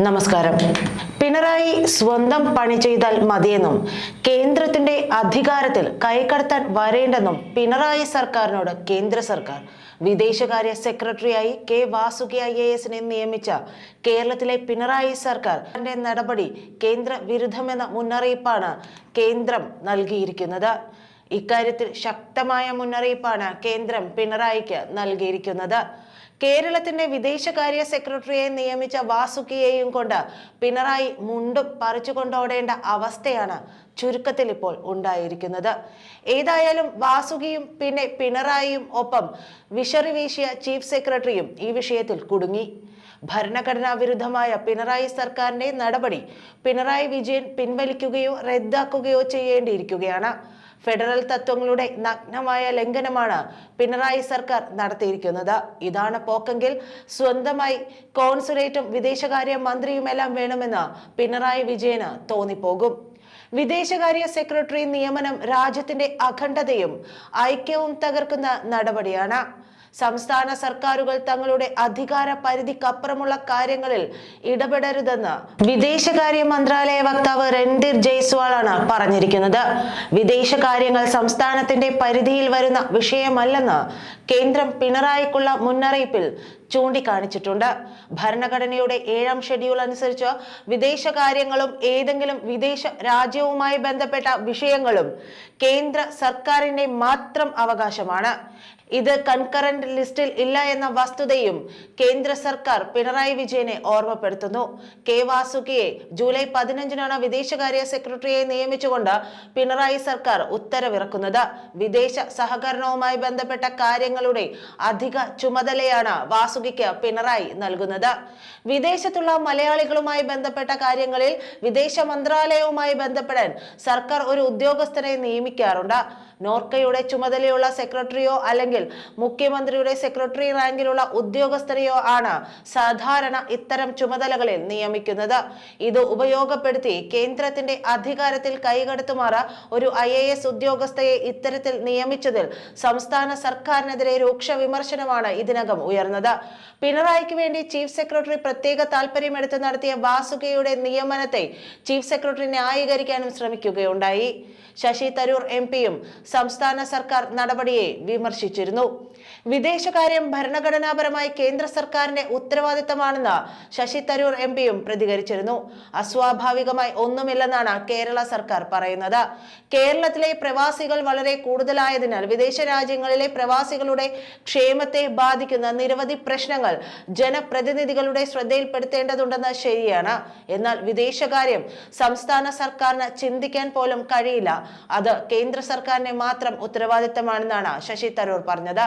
നമസ്കാരം. പിണറായി സ്വന്തം പണി ചെയ്താൽ മതിയെന്നും കേന്ദ്രത്തിന്റെ അധികാരത്തിൽ കൈകടത്താൻ വരേണ്ടെന്നും പിണറായി സർക്കാരിനോട് കേന്ദ്ര സർക്കാർ വിദേശകാര്യ സെക്രട്ടറിയായി കെ വാസുകി ഐ എ എസിനെ നിയമിച്ച കേരളത്തിലെ പിണറായി സർക്കാർ നടപടി കേന്ദ്ര വിരുദ്ധമെന്ന മുന്നറിയിപ്പാണ് കേന്ദ്രം നൽകിയിരിക്കുന്നത്. ഇക്കാര്യത്തിൽ ശക്തമായ മുന്നറിയിപ്പാണ് കേന്ദ്രം പിണറായിക്ക് നൽകിയിരിക്കുന്നത്. കേരളത്തിന്റെ വിദേശകാര്യ സെക്രട്ടറിയെ നിയമിച്ച വാസുകിയെയും കൊണ്ട് പിണറായി മുണ്ടും പറിച്ചു കൊണ്ടോടേണ്ട അവസ്ഥയാണ് ചുരുക്കത്തിൽ ഇപ്പോൾ ഉണ്ടായിരിക്കുന്നത്. ഏതായാലും വാസുകിയും പിന്നെ പിണറായിയും ഒപ്പം വിഷറി വീശിയ ചീഫ് സെക്രട്ടറിയും ഈ വിഷയത്തിൽ കുടുങ്ങി. ഭരണഘടനാ വിരുദ്ധമായ പിണറായി സർക്കാരിന്റെ നടപടി പിണറായി വിജയൻ പിൻവലിക്കുകയോ റദ്ദാക്കുകയോ ചെയ്യേണ്ടിയിരിക്കുകയാണ്. ഫെഡറൽ തത്വങ്ങളുടെ നഗ്നമായ ലംഘനമാണ് പിണറായി സർക്കാർ നടത്തിയിരിക്കുന്നത്. ഇതാണ് പോക്കെങ്കിൽ സ്വന്തമായി കോൺസുലേറ്റും വിദേശകാര്യ മന്ത്രിയുമെല്ലാം വേണമെന്ന് പിണറായി വിജയന് തോന്നിപ്പോകും. വിദേശകാര്യ സെക്രട്ടറി നിയമനം രാജ്യത്തിന്റെ അഖണ്ഡതയും ഐക്യവും തകർക്കുന്ന നടപടിയാണ്. സംസ്ഥാന സർക്കാരുകൾ തങ്ങളുടെ അധികാര പരിധിക്കപ്പുറമുള്ള കാര്യങ്ങളിൽ ഇടപെടരുതെന്ന് വിദേശകാര്യ മന്ത്രാലയ വക്താവ് രൺധീർ ജയ്സ്വാളാണ് പറഞ്ഞിരിക്കുന്നത്. വിദേശകാര്യങ്ങൾ സംസ്ഥാനത്തിന്റെ പരിധിയിൽ വരുന്ന വിഷയമല്ലെന്ന് കേന്ദ്രം പിണറായിക്കുള്ള മുന്നറിയിപ്പിൽ ചൂണ്ടിക്കാണിച്ചിട്ടുണ്ട്. ഭരണഘടനയുടെ ഏഴാം ഷെഡ്യൂൾ അനുസരിച്ച് വിദേശകാര്യങ്ങളും ഏതെങ്കിലും വിദേശ രാജ്യവുമായി ബന്ധപ്പെട്ട വിഷയങ്ങളും കേന്ദ്ര സർക്കാരിന്റെ മാത്രം അവകാശമാണ്. ഇത് കൺകറന്റ് ലിസ്റ്റിൽ ഇല്ല എന്ന വസ്തുതയും കേന്ദ്ര സർക്കാർ പിണറായി വിജയനെ ഓർമ്മപ്പെടുത്തുന്നു. കെ വാസുകിയെ ജൂലൈ പതിനഞ്ചിനാണ് വിദേശകാര്യ സെക്രട്ടറിയെ നിയമിച്ചുകൊണ്ട് പിണറായി സർക്കാർ ഉത്തരവിറക്കുന്നത്. വിദേശ സഹകരണവുമായി ബന്ധപ്പെട്ട കാര്യങ്ങളുടെ അധിക ചുമതലയാണ് വാസുകിക്ക് പിണറായി നൽകുന്നത്. വിദേശത്തുള്ള മലയാളികളുമായി ബന്ധപ്പെട്ട കാര്യങ്ങളിൽ വിദേശ മന്ത്രാലയവുമായി ബന്ധപ്പെടാൻ സർക്കാർ ഒരു ഉദ്യോഗസ്ഥനെ നിയമിക്കാറുണ്ട്. നോർക്കയുടെ ചുമതലയുള്ള സെക്രട്ടറിയോ അല്ലെങ്കിൽ മുഖ്യമന്ത്രിയുടെ സെക്രട്ടറി റാങ്കിലുള്ള ഉദ്യോഗസ്ഥരെയോ ആണ് സാധാരണ ഇത്തരം ചുമതലകളിൽ നിയമിക്കുന്നത്. ഇത് ഉപയോഗപ്പെടുത്തി കേന്ദ്രത്തിന്റെ അധികാരത്തിൽ കൈകടത്തുമാറ ഒരു ഐ എ എസ് ഉദ്യോഗസ്ഥയെ ഇത്തരത്തിൽ നിയമിച്ചതിൽ സംസ്ഥാന സർക്കാരിനെതിരെ രൂക്ഷ വിമർശനമാണ് ഇതിനകം ഉയർന്നത്. പിണറായിക്ക് വേണ്ടി ചീഫ് സെക്രട്ടറി പ്രത്യേക താല്പര്യമെടുത്ത് നടത്തിയ വാസുകയുടെ നിയമനത്തെ ചീഫ് സെക്രട്ടറി ന്യായീകരിക്കാനും ശ്രമിക്കുകയുണ്ടായി. ശശി തരൂർ എം പിയും സംസ്ഥാന സർക്കാർ നടപടിയെ വിമർശിച്ചിരുന്നു. régionaux. വിദേശകാര്യം ഭരണഘടനാപരമായി കേന്ദ്ര സർക്കാരിന്റെ ഉത്തരവാദിത്തമാണെന്ന് ശശി തരൂർ എം പിയും പ്രതികരിച്ചിരുന്നു. അസ്വാഭാവികമായി ഒന്നുമില്ലെന്നാണ് കേരള സർക്കാർ പറയുന്നത്. കേരളത്തിലെ പ്രവാസികൾ വളരെ കൂടുതലായതിനാൽ വിദേശ രാജ്യങ്ങളിലെ പ്രവാസികളുടെ ക്ഷേമത്തെ ബാധിക്കുന്ന നിരവധി പ്രശ്നങ്ങൾ ജനപ്രതിനിധികളുടെ ശ്രദ്ധയിൽപ്പെടുത്തേണ്ടതുണ്ടെന്ന് ശരിയാണ്. എന്നാൽ വിദേശകാര്യം സംസ്ഥാന സർക്കാരിന് ചിന്തിക്കാൻ പോലും കഴിയില്ല. അത് കേന്ദ്ര സർക്കാരിനെ മാത്രം ഉത്തരവാദിത്തമാണെന്നാണ് ശശി തരൂർ പറഞ്ഞത്.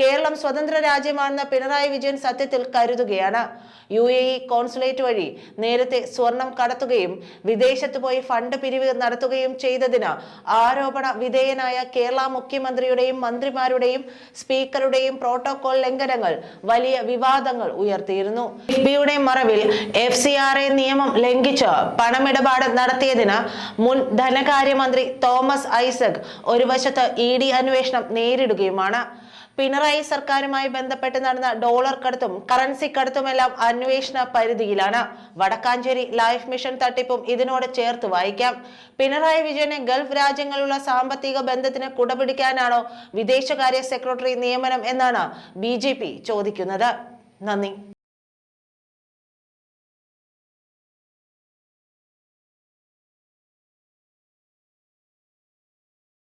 കേരളം സ്വതന്ത്ര രാജ്യമാണെന്ന് പിണറായി വിജയൻ സത്യത്തിൽ കരുതുകയാണ്. യു എ ഇ കോൺസുലേറ്റ് വഴി നേരത്തെ സ്വർണം കടത്തുകയും വിദേശത്ത് പോയി ഫണ്ട് പിരിവ് നടത്തുകയും ചെയ്തതിന് ആരോപണ വിധേയനായ കേരള മുഖ്യമന്ത്രിയുടെയും മന്ത്രിമാരുടെയും സ്പീക്കറുടെയും പ്രോട്ടോകോൾ ലംഘനങ്ങൾ വലിയ വിവാദങ്ങൾ ഉയർത്തിയിരുന്നു. ബിയുടെ മറവിൽ എഫ് സി ആർ എ നിയമം ലംഘിച്ച് പണമിടപാട് നടത്തിയതിന് മുൻ ധനകാര്യമന്ത്രി തോമസ് ഐസക് ഒരു വശത്ത് ഇ ഡി അന്വേഷണം നേരിടുകയുമാണ്. പിണറായി സർക്കാരുമായി ബന്ധപ്പെട്ട് നടന്ന ഡോളർ കടത്തും കറൻസി കടത്തുമെല്ലാം അന്വേഷണ പരിധിയിലാണ്. വടക്കാഞ്ചേരി ലൈഫ് മിഷൻ തട്ടിപ്പും ഇതിനോട് ചേർത്ത് വായിക്കാം. പിണറായി വിജയനെ ഗൾഫ് രാജ്യങ്ങളുള്ള സാമ്പത്തിക ബന്ധത്തിന് കുടപിടിക്കാനാണോ വിദേശകാര്യ സെക്രട്ടറി നിയമനം എന്നാണ് ബി ചോദിക്കുന്നത്. നന്ദി.